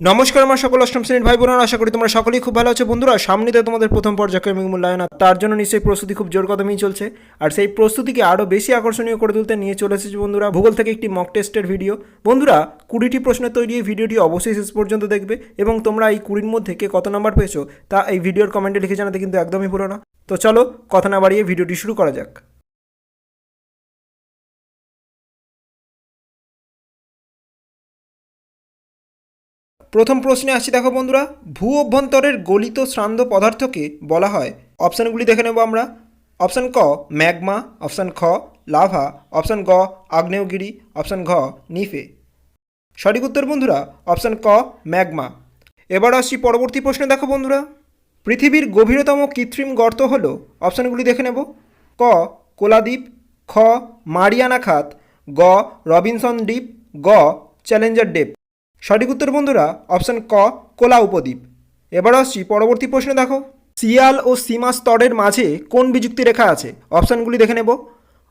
নমস্কার, আমার সকল অষ্টম শ্রেণির ভাই বোনেরা আশা করি তোমরা সকলেই খুব ভালো আছো। বন্ধুরা সামনেতে তোমাদের প্রথম পর্যায়ক্রমিক মূল্যায়ন, আর তার জন্য নিশ্চয়ই প্রস্তুতি খুব জোর কদমেই চলছে। আর সেই প্রস্তুতিকে আরও বেশি আকর্ষণীয় করে তুলতে নিয়ে চলে এসেছি বন্ধুরা, ভূগোল থেকে একটি মক টেস্টের ভিডিও বন্ধুরা, কুড়িটি প্রশ্নের তৈরি, এই ভিডিওটি অবশ্যই শেষ পর্যন্ত দেখবে, এবং তোমরা এই কুড়ির মধ্যে কে কত নাম্বার পেয়েছ, তা এই ভিডিওর কমেন্টে লিখে জানাতে কিন্তু একদমই ভুলো না। তো চলো, কথা না বাড়িয়ে ভিডিওটি শুরু করা যাক। প্রথম প্রশ্নে আসছি দেখো বন্ধুরা, ভূ অভ্যন্তরের গলিত শ্রান্ত পদার্থকে বলা হয়। অপশানগুলি দেখে নেব আমরা। অপশান ক, ম্যাগমা, অপশান খ, লাভা, অপশান গ, আগ্নেয়গিরি, অপশান ঘ, নিফে। সঠিক উত্তর বন্ধুরা, অপশান ক, ম্যাগমা। এবার আসছি পরবর্তী প্রশ্নে দেখো বন্ধুরা। পৃথিবীর গভীরতম কৃত্রিম গর্ত হল, অপশানগুলি দেখে নেব। ক, কোলাদ্বীপ। খ, মারিয়ানা খাত। গ, রবিনসন দ্বীপ। গ, চ্যালেঞ্জার ডেপ। সঠিক উত্তর বন্ধুরা, অপশান ক, কোলা উপদ্বীপ। এবার আসছি পরবর্তী প্রশ্নে দেখো। সিয়াল ও সীমা স্তরের মাঝে কোন বিযুক্তি রেখা আছে? অপশানগুলি দেখে নেব।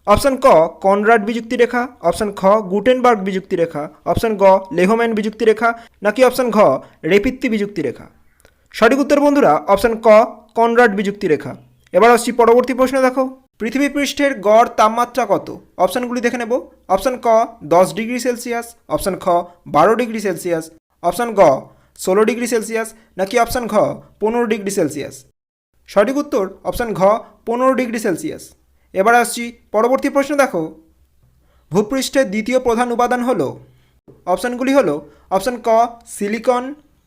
অপশান ক, কনরাড বিযুক্তি রেখা। অপশান খ, গুটেনবার্গ বিযুক্তি রেখা। অপশান গ, লেহম্যান বিযুক্তি রেখা। নাকি অপশান ঘ, রেপিত্তি বিযুক্তি রেখা। সঠিক উত্তর বন্ধুরা, অপশান ক, কনরাড বিযুক্তি রেখা। এবার আসছি পরবর্তী প্রশ্ন দেখো। পৃথিবী পৃষ্ঠের গড় তাপমাত্রা কত? অপশানগুলি দেখে নেব। অপশান ক, দশ ডিগ্রি সেলসিয়াস। অপশান খ, বারো ডিগ্রি সেলসিয়াস। অপশান গ, ষোলো ডিগ্রি সেলসিয়াস। নাকি অপশান ঘ, পনেরো ডিগ্রি সেলসিয়াস? সঠিক উত্তর, অপশান ঘ, পনেরো ডিগ্রি সেলসিয়াস। এবার আসছি পরবর্তী প্রশ্ন দেখো। ভূপৃষ্ঠের দ্বিতীয় প্রধান উপাদান হল? অপশানগুলি হল অপশান ক, সিলিকন।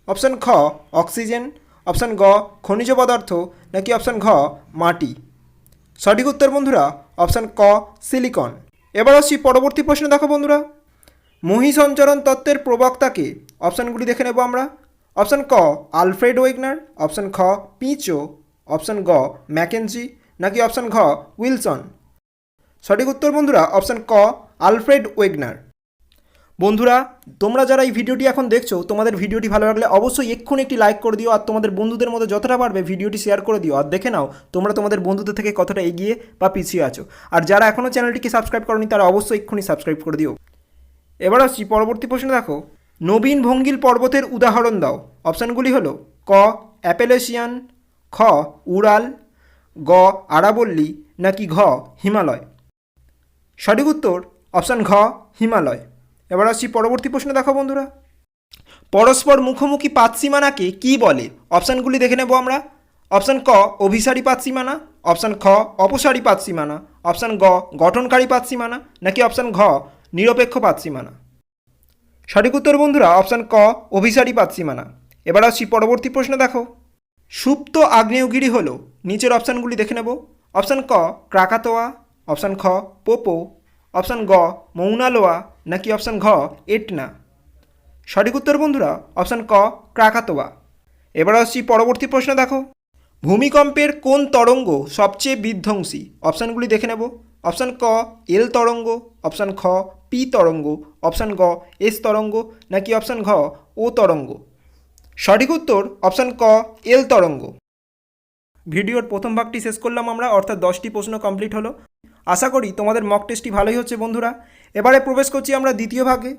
অপশান খ, অক্সিজেন। অপশান গ, খনিজ পদার্থ। নাকি অপশান ঘ, মাটি। সঠিক উত্তর বন্ধুরা, অপশান ক, সিলিকন। এবার আসছি পরবর্তী প্রশ্ন দেখো বন্ধুরা। মহি সঞ্চরণ তত্ত্বের প্রবক্তাকে অপশানগুলি দেখে নেব আমরা। অপশান ক, আলফ্রেড ওয়েগনার। অপশান খ, পিচো। অপশান গ, ম্যাকেনজি। নাকি অপশান ঘ, উইলসন। সঠিক উত্তর বন্ধুরা, অপশান ক, আলফ্রেড ওয়েগনার। বন্ধুরা, তোমরা যারা এই ভিডিওটি এখন দেখছ, তোমাদের ভিডিওটি ভালো লাগলে অবশ্যই এক্ষুনি একটি লাইক করে দিও আর তোমাদের বন্ধুদের মধ্যে যতটা পারবে ভিডিওটি শেয়ার করে দিও। আর দেখে নাও, তোমরা তোমাদের বন্ধুদের থেকে কতটা এগিয়ে বা পিছিয়ে আছো। আর যারা এখনও চ্যানেলটিকে সাবস্ক্রাইব করনি, তারা অবশ্যই এক্ষুনি সাবস্ক্রাইব করে দিও। এবার আসছি পরবর্তী প্রশ্ন, দেখো। নবীন ভঙ্গিল পর্বতের উদাহরণ দাও। অপশানগুলি হলো, ক, অ্যাপেলেশিয়ান, খ, উড়াল, গ, আরাবল্লী, নাকি ঘ, হিমালয়? সঠিক উত্তর, অপশান ঘ, হিমালয়। এবার আসছি পরবর্তী প্রশ্ন দেখো বন্ধুরা। পরস্পর মুখোমুখি পাতসীমানাকে কি বলে? অপশানগুলি দেখে নেব আমরা। অপশান ক, অভিসারী পাতসীমানা অপশান খ, অপসারী পাতসীমানা অপশান গ, গঠনকারী পাতসীমানা নাকি অপশান ঘ, নিরপেক্ষ পাতসীমানা সঠিক উত্তর বন্ধুরা অপশান ক, অভিসারী পাতসীমানা এবার আসছি পরবর্তী প্রশ্ন দেখো। সুপ্ত আগ্নেয়গিরি হল, নিচের অপশানগুলি দেখে নেব। অপশান ক, ক্রাকাতোয়া। অপশান খ, পোপো। অপশান গ মৌনালোয়া নাকি অপশান ঘ, এটনা? সঠিক উত্তর বন্ধুরা, অপশান ক, ক্রাকাতোয়া। এবার আসছি পরবর্তী প্রশ্ন দেখো। ভূমিকম্পের কোন তরঙ্গ সবচেয়ে বিধ্বংসী? অপশানগুলি দেখে নেব। অপশান ক, এল তরঙ্গ, অপশান খ, পি তরঙ্গ, অপশান গ, এস তরঙ্গ, নাকি অপশান ঘ, ও তরঙ্গ? সঠিক উত্তর, অপশান ক, এল তরঙ্গ। ভিডিওর প্রথম ভাগটি শেষ করলাম আমরা, অর্থাৎ দশটি প্রশ্ন কমপ্লিট হলো। আশা করি তোমাদের মক টেস্টটি ভালোই হচ্ছে, বন্ধুরা। এবারে প্রবেশ করছি আমরা দ্বিতীয় ভাগে।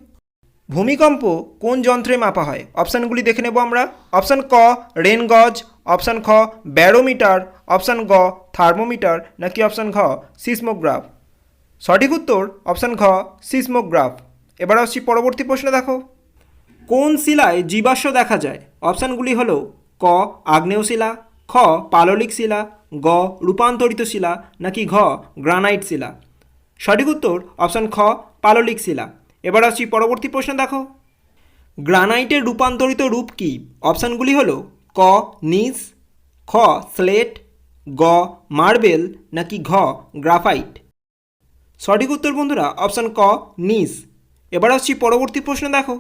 ভূমিকম্প কোন যন্ত্রে মাপা হয়? অপশানগুলি দেখে নেব আমরা। অপশান ক, রেন গজ। অপশান খ, ব্যারোমিটার। অপশান গ, থার্মোমিটার। নাকি অপশান ঘ, সিসমোগ্রাফ? সঠিক উত্তর, অপশান ঘ, সিসমোগ্রাফ। এবার আসছি পরবর্তী প্রশ্ন, দেখো। কোন শিলায় জীবাশ্ম দেখা যায়? অপশানগুলি হলো ক, আগ্নেয় শিলা খ, পাললিক শিলা, গ, রূপান্তরিত শিলা, নাকি ঘ, গ্রানাইট শিলা? সঠিক উত্তর, অপশান খ, পাললিক শিলা। এবার আসছি পরবর্তী প্রশ্ন, দেখো। গ্রানাইটের রূপান্তরিত রূপ কী? অপশানগুলি হলো ক, নিস, খ, স্লেট, গ, মার্বেল, নাকি ঘ, গ্রাফাইট? সঠিক উত্তর, বন্ধুরা, অপশান ক, নিস। এবার আসছি পরবর্তী প্রশ্ন, দেখো।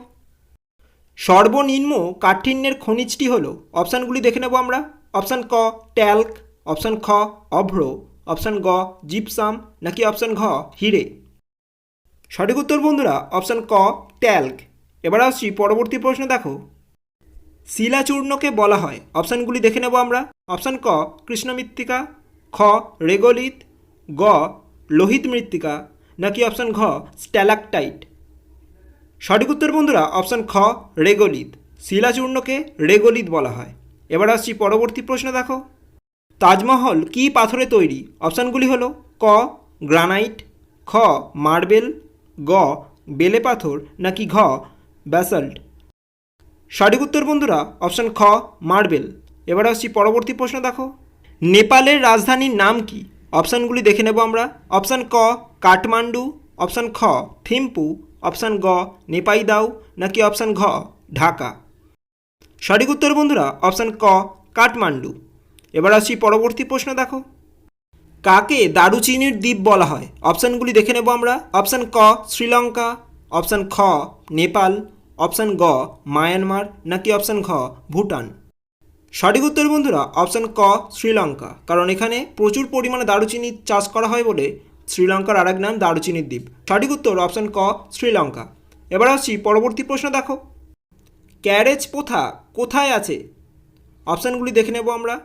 সর্বনিম্ন কাঠিন্যের খনিজটি হলো, অপশানগুলি দেখে নেব আমরা। অপশান ক ট্যাল্ক অপশান খ অভ্র অপশান গ জিপসাম নাকি অপশান ঘ হিরে সঠিক উত্তর বন্ধুরা অপশান ক ট্যাল্ক এবার আসছি পরবর্তী প্রশ্ন দেখো। শিলাচূর্ণকে বলা হয়। অপশানগুলি দেখে নেব আমরা। অপশান ক কৃষ্ণমৃত্তিকা। খ রেগোলিত গ লোহিত মৃত্তিকা। নাকি অপশান ঘ স্ট্যালাকটাইট। সঠিক উত্তর বন্ধুরা অপশান খ রেগোলিত শিলাচূর্ণকে রেগোলিত বলা হয়। এবার আসছি পরবর্তী প্রশ্ন দেখো। তাজমহল কী পাথরে তৈরি? অপশানগুলি হলো ক, গ্রানাইট, খ, মার্বেল, গ, বেলে পাথর নাকি ঘ, ব্যাসাল্ট। সঠিক উত্তর বন্ধুরা, অপশান খ, মার্বেল। এবার আসছি পরবর্তী প্রশ্ন দেখো। নেপালের রাজধানীর নাম কি? অপশানগুলি দেখে নেব আমরা। অপশান ক, কাঠমান্ডু, অপশান খ, থিম্পু, অপশান গ নেপাইদাও নাকি অপশান ঘ, ঢাকা। সঠিক উত্তর বন্ধুরা, অপশান ক, কাঠমান্ডু। এবার আসি পরবর্তী প্রশ্ন, দেখো। কাকে দারুচিনির দ্বীপ বলা হয়? অপশানগুলি দেখে নেব আমরা। অপশান ক, শ্রীলঙ্কা। অপশান খ, নেপাল। অপশান গ, মায়ানমার। নাকি অপশান ঘ, ভুটান? সঠিক উত্তর বন্ধুরা, অপশান ক, শ্রীলঙ্কা। কারণ এখানে প্রচুর পরিমাণে দারুচিনি চাষ করা হয় বলে শ্রীলঙ্কার আরেক নাম দারুচিনির দ্বীপ। সঠিক উত্তর, অপশান ক, শ্রীলঙ্কা। এবার আসছি পরবর্তী প্রশ্ন, দেখো। ক্যারেজ প্রথা কোথায় আছে? অপশানগুলি দেখে নেব আমরা।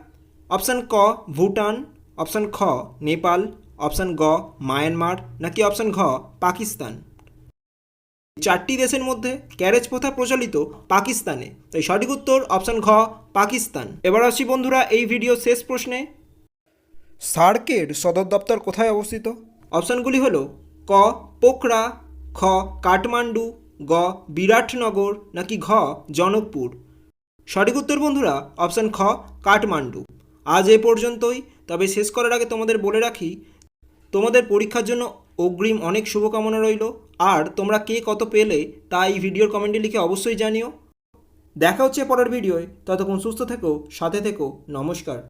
অপশান ক, ভুটান। অপশান খ, নেপাল। অপশান গ, মায়ানমার। নাকি অপশান ঘ, পাকিস্তান। চারটি দেশের মধ্যে ক্যারেজ প্রথা প্রচলিত পাকিস্তানে। তাই সঠিক উত্তর অপশান ঘ, পাকিস্তান। এবার আসছি বন্ধুরা এই ভিডিও শেষ প্রশ্নে। সার্কের সদর দপ্তর কোথায় অবস্থিত? অপশানগুলি হলো ক, পোখরা, খ, কাঠমান্ডু গ, বিরাটনগর, নাকি ঘ, জনকপুর? সঠিক উত্তর বন্ধুরা, অপশান খ, কাঠমান্ডু। আজ এ পর্যন্তই, তবে শেষ করার আগে তোমাদের বলে রাখি, তোমাদের পরীক্ষার জন্য অগ্রিম অনেক শুভকামনা রইল। আর তোমরা কে কত পেলে, তা এই ভিডিওর কমেন্টে লিখে অবশ্যই জানিও। দেখা হচ্ছে পরের ভিডিওয়, ততক্ষণ সুস্থ থেকো, সাথে থেকো, নমস্কার।